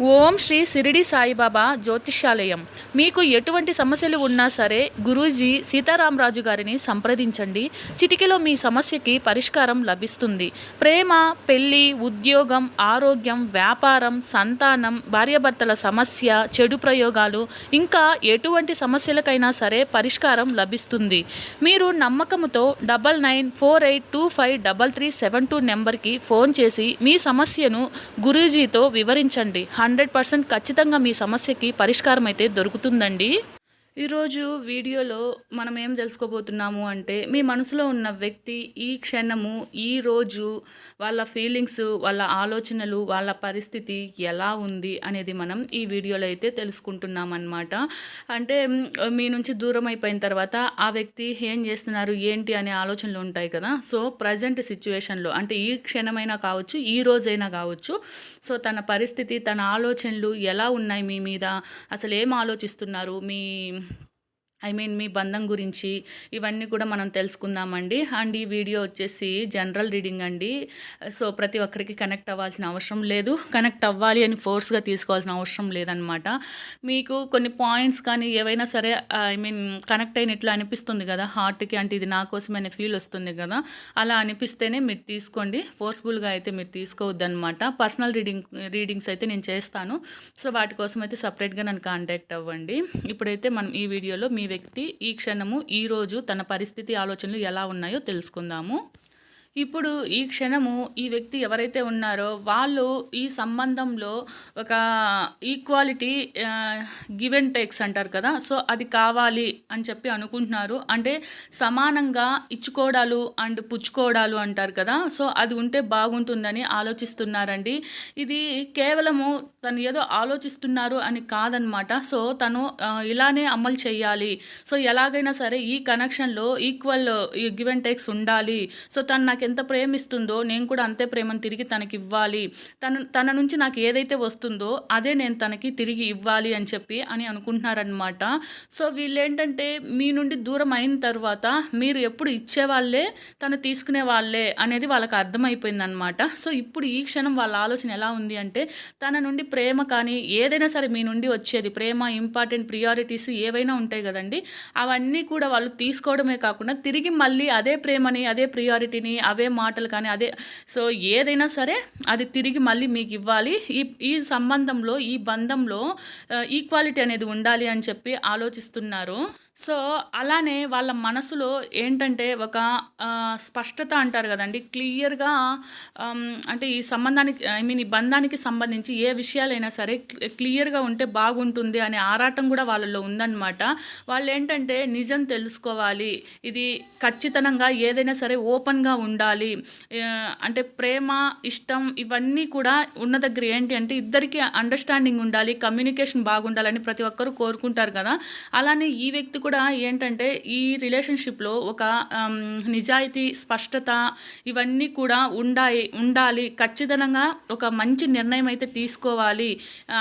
ఓం శ్రీ సిరిడి సాయిబాబా జ్యోతిష్యాలయం. మీకు ఎటువంటి సమస్యలు ఉన్నా సరే గురూజీ సీతారామరాజు గారిని సంప్రదించండి. చిటికెలో మీ సమస్యకి పరిష్కారం లభిస్తుంది. ప్రేమ పెళ్ళి ఉద్యోగం ఆరోగ్యం వ్యాపారం సంతానం భార్యాభర్తల సమస్య చెడు ప్రయోగాలు ఇంకా ఎటువంటి సమస్యలకైనా సరే పరిష్కారం లభిస్తుంది. మీరు నమ్మకంతో double nine four eight two five double three seven two నెంబర్కి ఫోన్ చేసి మీ సమస్యను గురూజీతో వివరించండి హండ్రెడ్ పర్సెంట్ ఖచ్చితంగా మీ సమస్యకి పరిష్కారం అయితే దొరుకుతుందండి. ఈరోజు వీడియోలో మనం ఏం తెలుసుకోబోతున్నాము అంటే మీ మనసులో ఉన్న వ్యక్తి ఈ క్షణము ఈ రోజు వాళ్ళ ఫీలింగ్స్ వాళ్ళ ఆలోచనలు వాళ్ళ పరిస్థితి ఎలా ఉంది అనేది మనం ఈ వీడియోలో అయితే తెలుసుకుంటున్నాం అనమాట అంటే మీ నుంచి దూరం అయిపోయిన తర్వాత ఆ వ్యక్తి ఏం చేస్తున్నారు ఏంటి అనే ఆలోచనలు ఉంటాయి కదా. సో ప్రజెంట్ సిచ్యువేషన్లో అంటే ఈ క్షణమైనా కావచ్చు ఈ రోజైనా కావచ్చు సో తన పరిస్థితి తన ఆలోచనలు ఎలా ఉన్నాయి మీ మీద? అసలు ఏం ఆలోచిస్తున్నారు? మీ ఐ మీన్ మీ బంధం గురించి ఇవన్నీ కూడా మనం తెలుసుకుందామండి. అండ్ ఈ వీడియో వచ్చేసి జనరల్ రీడింగ్ అండి. సో ప్రతి ఒక్కరికి కనెక్ట్ అవ్వాల్సిన అవసరం లేదు. కనెక్ట్ అవ్వాలి అని ఫోర్స్గా తీసుకోవాల్సిన అవసరం లేదనమాట మీకు కొన్ని పాయింట్స్ కానీ ఏవైనా సరే ఐ మీన్ కనెక్ట్ అయినట్లు అనిపిస్తుంది కదా హార్ట్కి అంటే ఇది నా కోసమనే ఫీల్ వస్తుంది కదా అలా అనిపిస్తేనే మీరు తీసుకోండి. ఫోర్స్ఫుల్గా అయితే మీరు తీసుకోవద్దు అనమాట పర్సనల్ రీడింగ్ రీడింగ్స్ అయితే నేను చేస్తాను. సో వాటి కోసం అయితే సపరేట్గా నన్ను కాంటాక్ట్ అవ్వండి. ఇప్పుడైతే మనం ఈ వీడియోలో మీ వ్యక్తి ఈ క్షణము ఈరోజు తన పరిస్థితి ఆలోచనలు ఎలా ఉన్నాయో తెలుసుకుందాము. ఇప్పుడు ఈ క్షణము ఈ వ్యక్తి ఎవరైతే ఉన్నారో వాళ్ళు ఈ సంబంధంలో ఒక ఈక్వాలిటీ గివ్ అండ్ టేక్స్ అంటారు కదా. సో అది కావాలి అని చెప్పి అనుకుంటున్నారు. అంటే సమానంగా ఇచ్చుకోవడాలు అండ్ పుచ్చుకోవడాలు అంటారు కదా. సో అది ఉంటే బాగుంటుందని ఆలోచిస్తున్నారండి. ఇది కేవలము తను ఏదో ఆలోచిస్తున్నారు అని కాదనమాట. సో తను ఇలానే అమలు చేయాలి. సో ఎలాగైనా సరే ఈ కనెక్షన్లో ఈక్వల్ గివ్ అండ్ టేక్స్ ఉండాలి. సో తను నాకు ఎంత ప్రేమిస్తుందో నేను కూడా అంతే ప్రేమను తిరిగి తనకి ఇవ్వాలి. తను తన నుంచి నాకు ఏదైతే వస్తుందో అదే నేను తనకి తిరిగి ఇవ్వాలి అని చెప్పి అని అనుకుంటున్నారనమాట. సో వీళ్ళు ఏంటంటే మీ నుండి దూరం అయిన తర్వాత మీరు ఎప్పుడు ఇచ్చేవాళ్ళే తను తీసుకునే వాళ్ళే అనేది వాళ్ళకి అర్థమైపోయిందనమాట. సో ఇప్పుడు ఈ క్షణం వాళ్ళ ఆలోచన ఎలా ఉంది అంటే తన నుండి ప్రేమ కానీ ఏదైనా సరే మీ నుండి వచ్చేది ప్రేమ ఇంపార్టెంట్ ప్రియారిటీస్ ఏవైనా ఉంటాయి కదండి అవన్నీ కూడా వాళ్ళు తీసుకోవడమే కాకుండా తిరిగి మళ్ళీ అదే ప్రేమని అదే ప్రియారిటీని అవే మాటలు కానీ అదే సో ఏదైనా సరే అది తిరిగి మళ్ళీ మీకు ఇవ్వాలి. ఈ ఈ సంబంధంలో ఈ బంధంలో ఈక్వాలిటీ అనేది ఉండాలి అని చెప్పి ఆలోచిస్తున్నారు. సో అలానే వాళ్ళ మనసులో ఏంటంటే ఒక స్పష్టత అంటారు కదండి. క్లియర్గా అంటే ఈ సంబంధానికి ఐ మీన్ ఈ బంధానికి సంబంధించి ఏ విషయాలైనా సరే క్లియర్గా ఉంటే బాగుంటుంది అనే ఆరాటం కూడా వాళ్ళలో ఉందన్నమాట. వాళ్ళు ఏంటంటే నిజం తెలుసుకోవాలి. ఇది ఖచ్చితంగా ఏదైనా సరే ఓపెన్గా ఉండాలి. అంటే ప్రేమ ఇష్టం ఇవన్నీ కూడా ఉన్న దగ్గర ఏంటి అంటే ఇద్దరికి అండర్స్టాండింగ్ ఉండాలి. కమ్యూనికేషన్ బాగుండాలని ప్రతి ఒక్కరూ కోరుకుంటారు కదా. అలానే ఈ వ్యక్తి కూడా ఏంటంటే ఈ రిలేషన్షిప్లో ఒక నిజాయితీ స్పష్టత ఇవన్నీ కూడా ఉండాయి ఉండాలి. ఖచ్చితంగా ఒక మంచి నిర్ణయం అయితే తీసుకోవాలి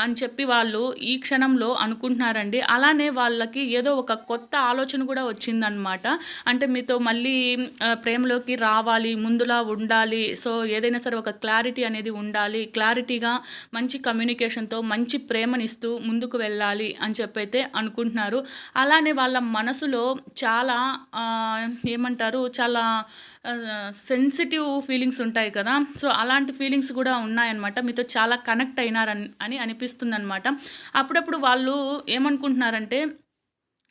అని చెప్పి వాళ్ళు ఈ క్షణంలో అనుకుంటున్నారండి. అలానే వాళ్ళకి ఏదో ఒక కొత్త ఆలోచన కూడా వచ్చిందనమాట అంటే మీతో మళ్ళీ ప్రేమలోకి రావాలి ముందులా ఉండాలి. సో ఏదైనా సరే ఒక క్లారిటీ అనేది ఉండాలి. క్లారిటీగా మంచి కమ్యూనికేషన్తో మంచి ప్రేమనిస్తూ ముందుకు వెళ్ళాలి అని చెప్పైతే అనుకుంటున్నారు. అలానే వాళ్ళ మనసులో చాలా ఏమంటారు చాలా సెన్సిటివ్ ఫీలింగ్స్ ఉంటాయి కదా. సో అలాంటి ఫీలింగ్స్ కూడా ఉన్నాయన్నమాట. మీతో చాలా కనెక్ట్ అయినారని అని అనిపిస్తుంది అనమాట అప్పుడప్పుడు వాళ్ళు ఏమనుకుంటున్నారంటే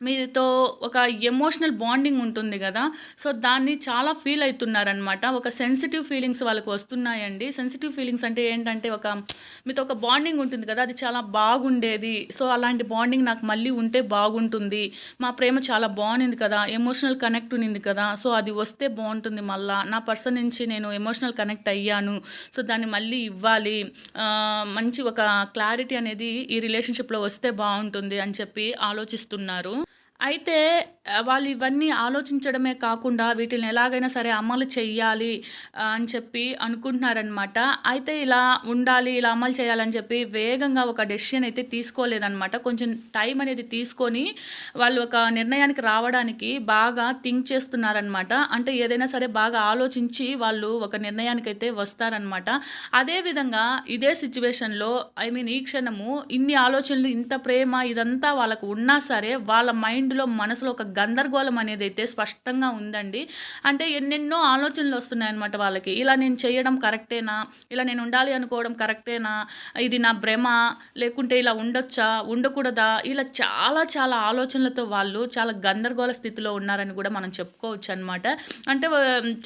మీతో ఒక ఎమోషనల్ బాండింగ్ ఉంటుంది కదా. సో దాన్ని చాలా ఫీల్ అవుతున్నారనమాట ఒక సెన్సిటివ్ ఫీలింగ్స్ వాళ్ళకి వస్తున్నాయండి. సెన్సిటివ్ ఫీలింగ్స్ అంటే ఏంటంటే ఒక మీతో ఒక బాండింగ్ ఉంటుంది కదా. అది చాలా బాగుండేది. సో అలాంటి బాండింగ్ నాకు మళ్ళీ ఉంటే బాగుంటుంది. మా ప్రేమ చాలా బాగుంది కదా. ఎమోషనల్ కనెక్ట్ ఉన్నింది కదా. సో అది వస్తే బాగుంటుంది మళ్ళా. నా పర్సన్ నుంచి నేను ఎమోషనల్ కనెక్ట్ అయ్యాను. సో దాన్ని మళ్ళీ ఇవ్వాలి. మంచి ఒక క్లారిటీ అనేది ఈ రిలేషన్షిప్లో వస్తే బాగుంటుంది అని చెప్పి ఆలోచిస్తున్నారు. అయితే వాళ్ళు ఇవన్నీ ఆలోచించడమే కాకుండా వీటిని ఎలాగైనా సరే అమలు చేయాలి అని చెప్పి అనుకుంటున్నారనమాట అయితే ఇలా ఉండాలి ఇలా అమలు చేయాలని చెప్పి వేగంగా ఒక డెసిషన్ అయితే తీసుకోలేదనమాట కొంచెం టైం అనేది తీసుకొని వాళ్ళు ఒక నిర్ణయానికి రావడానికి బాగా థింక్ చేస్తున్నారనమాట అంటే ఏదైనా సరే బాగా ఆలోచించి వాళ్ళు ఒక నిర్ణయానికి అయితే వస్తారనమాట అదేవిధంగా ఇదే సిచ్యువేషన్లో ఐ మీన్ ఈ క్షణము ఇన్ని ఆలోచనలు ఇంత ప్రేమ ఇదంతా వాళ్ళకు ఉన్నా సరే వాళ్ళ మైండ్ మైండ్లో మనసులో ఒక గందరగోళం అనేది అయితే స్పష్టంగా ఉందండి. అంటే ఎన్నెన్నో ఆలోచనలు వస్తున్నాయన్నమాట వాళ్ళకి. ఇలా నేను చేయడం కరెక్టేనా? ఇలా నేను ఉండాలి అనుకోవడం కరెక్టేనా? ఇది నా భ్రమ? లేకుంటే ఇలా ఉండొచ్చా? ఉండకూడదా? ఇలా చాలా చాలా ఆలోచనలతో వాళ్ళు చాలా గందరగోళ స్థితిలో ఉన్నారని కూడా మనం చెప్పుకోవచ్చు అనమాట అంటే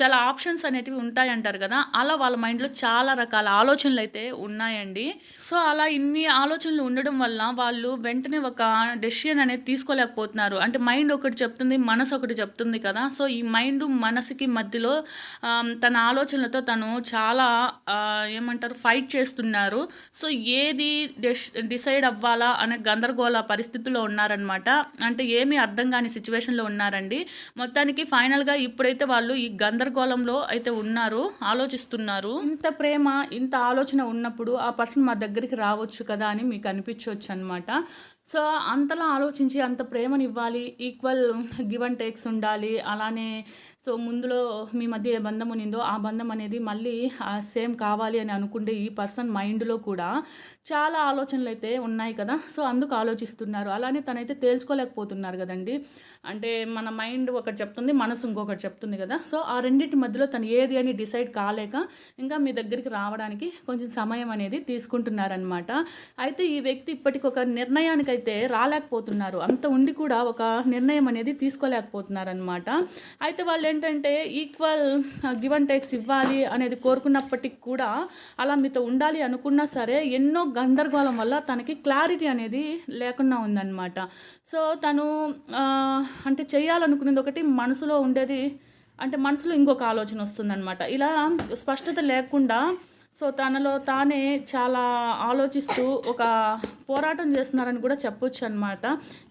చాలా ఆప్షన్స్ అనేటివి ఉంటాయంటారు కదా? అలా వాళ్ళ మైండ్లో చాలా రకాల ఆలోచనలు అయితే ఉన్నాయండి. సో అలా ఇన్ని ఆలోచనలు ఉండడం వల్ల వాళ్ళు వెంటనే ఒక డెసిషన్ అనేది తీసుకోలేకపోతున్నారు. అంటే మైండ్ ఒకటి చెప్తుంది మనసు ఒకటి చెప్తుంది కదా. సో ఈ మైండ్ మనసుకి మధ్యలో తన ఆలోచనలతో తను చాలా ఏమంటారు ఫైట్ చేస్తున్నారు. సో ఏది డిసైడ్ అవ్వాలా అనే గందరగోళ పరిస్థితుల్లో ఉన్నారనమాట అంటే ఏమీ అర్థం కాని సిచ్యువేషన్లో ఉన్నారండి. మొత్తానికి ఫైనల్గా ఇప్పుడైతే వాళ్ళు ఈ గందరగోళంలో అయితే ఉన్నారు ఆలోచిస్తున్నారు. ఇంత ప్రేమ ఇంత ఆలోచన ఉన్నప్పుడు ఆ పర్సన్ మా దగ్గర దగ్గరికి రావచ్చు కదా అని మీకు అనిపించవచ్చు అనమాట సో అంతలా ఆలోచించి అంత ప్రేమని ఇవ్వాలి ఈక్వల్ గివ్ అండ్ టేక్స్ ఉండాలి అలానే సో ముందులో మీ మధ్య ఏ బంధం ఉన్నిందో ఆ బంధం అనేది మళ్ళీ సేమ్ కావాలి అని అనుకుంటే ఈ పర్సన్ మైండ్లో కూడా చాలా ఆలోచనలు అయితే ఉన్నాయి కదా. సో అందుకు ఆలోచిస్తున్నారు. అలానే తనైతే తేల్చుకోలేకపోతున్నారు కదండి. అంటే మన మైండ్ ఒకటి చెప్తుంది మనసు ఇంకొకటి చెప్తుంది కదా. సో ఆ రెండింటి మధ్యలో తను ఏది అని డిసైడ్ కాలేక ఇంకా మీ దగ్గరికి రావడానికి కొంచెం సమయం అనేది తీసుకుంటున్నారనమాట అయితే ఈ వ్యక్తి ఇప్పటికి ఒక నిర్ణయానికైతే రాలేకపోతున్నారు. అంత ఉండి కూడా ఒక నిర్ణయం అనేది తీసుకోలేకపోతున్నారనమాట అయితే వాళ్ళు ఏంటంటే ఈక్వల్ గివ్ అండ్ టేక్స్ ఇవ్వాలి అనేది కోరుకున్నప్పటికి కూడా అలా మీతో ఉండాలి అనుకున్నా సరే ఎన్నో గందరగోళం వల్ల తనకి క్లారిటీ అనేది లేకుండా ఉందన్నమాట. సో తను uh, అంటే చేయాలనుకునేది ఒకటి మనసులో ఉండేది అంటే మనసులో ఇంకొక ఆలోచన వస్తుందన్నమాట. ఇలా స్పష్టత లేకుండా సో తనలో తానే చాలా ఆలోచిస్తూ ఒక పోరాటం చేస్తున్నారని కూడా చెప్పొచ్చు అనమాట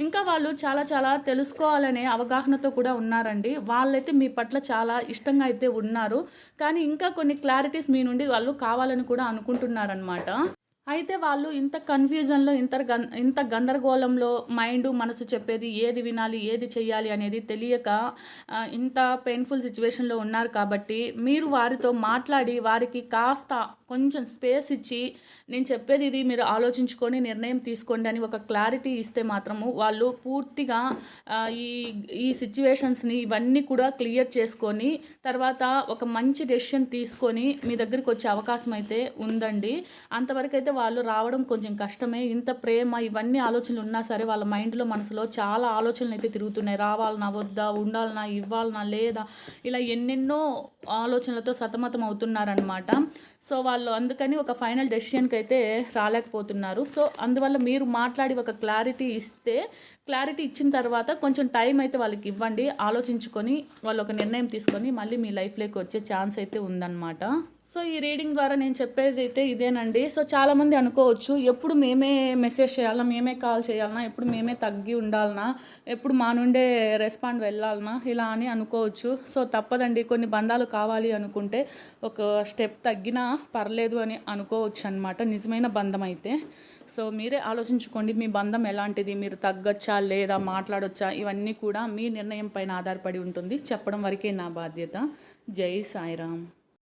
ఇంకా వాళ్ళు చాలా చాలా తెలుసుకోవాలనే అవగాహనతో కూడా ఉన్నారండి. వాళ్ళైతే మీ పట్ల చాలా ఇష్టంగా అయితే ఉన్నారు. కానీ ఇంకా కొన్ని క్లారిటీస్ మీ నుండి వాళ్ళు కావాలని కూడా అనుకుంటున్నారనమాట అయితే వాళ్ళు ఇంత కన్ఫ్యూజన్లో ఇంత గన్ ఇంత గందరగోళంలో మైండ్ మనసు చెప్పేది ఏది వినాలి ఏది చెయ్యాలి అనేది తెలియక ఇంత పెయిన్ఫుల్ సిచ్యువేషన్లో ఉన్నారు కాబట్టి మీరు వారితో మాట్లాడి వారికి కాస్త కొంచెం స్పేస్ ఇచ్చి నేను చెప్పేది ఇది మీరు ఆలోచించుకొని నిర్ణయం తీసుకోండి అని ఒక క్లారిటీ ఇస్తే మాత్రము వాళ్ళు పూర్తిగా ఈ ఈ సిచ్యువేషన్స్ని ఇవన్నీ కూడా క్లియర్ చేసుకొని తర్వాత ఒక మంచి డెసిషన్ తీసుకొని మీ దగ్గరికి వచ్చే అవకాశం అయితే ఉందండి. అంతవరకు అయితే వాళ్ళు రావడం కొంచెం కష్టమే. ఇంత ప్రేమ ఇవన్నీ ఆలోచనలు ఉన్నా సరే వాళ్ళ మైండ్లో మనసులో చాలా ఆలోచనలు అయితే తిరుగుతున్నాయి. రావాలనా వద్దా ఉండాలనా ఇవ్వాలనా లేదా ఇలా ఎన్నెన్నో ఆలోచనలతో సతమతం అవుతున్నారనమాట సో వాళ్ళు అందుకని ఒక ఫైనల్ డెసిషన్కి అయితే రాలేకపోతున్నారు. సో అందువల్ల మీరు మాట్లాడి ఒక క్లారిటీ ఇస్తే క్లారిటీ ఇచ్చిన తర్వాత కొంచెం టైం అయితే వాళ్ళకి ఇవ్వండి ఆలోచించుకొని వాళ్ళు ఒక నిర్ణయం తీసుకొని మళ్ళీ మీ లైఫ్లోకి వచ్చే ఛాన్స్ అయితే ఉందన్నమాట. సో ఈ రీడింగ్ ద్వారా నేను చెప్పేది అయితే ఇదేనండి. సో చాలామంది అనుకోవచ్చు ఎప్పుడు మేమే మెసేజ్ చేయాలన్నా మేమే కాల్ చేయాలన్నా ఎప్పుడు మేమే తగ్గి ఉండాలన్నా ఎప్పుడు మా నుండే రెస్పాండ్ వెళ్ళాలన్నా ఇలా అని అనుకోవచ్చు. సో తప్పదండి కొన్ని బంధాలు కావాలి అనుకుంటే ఒక స్టెప్ తగ్గినా పర్లేదు అని అనుకోవచ్చు అనమాట నిజమైన బంధం అయితే. సో మీరే ఆలోచించుకోండి మీ బంధం ఎలాంటిది మీరు తగ్గొచ్చా లేదా మాట్లాడొచ్చా ఇవన్నీ కూడా మీ నిర్ణయం పైన ఆధారపడి ఉంటుంది. చెప్పడం వరకే నా బాధ్యత. జై సాయిరామ్.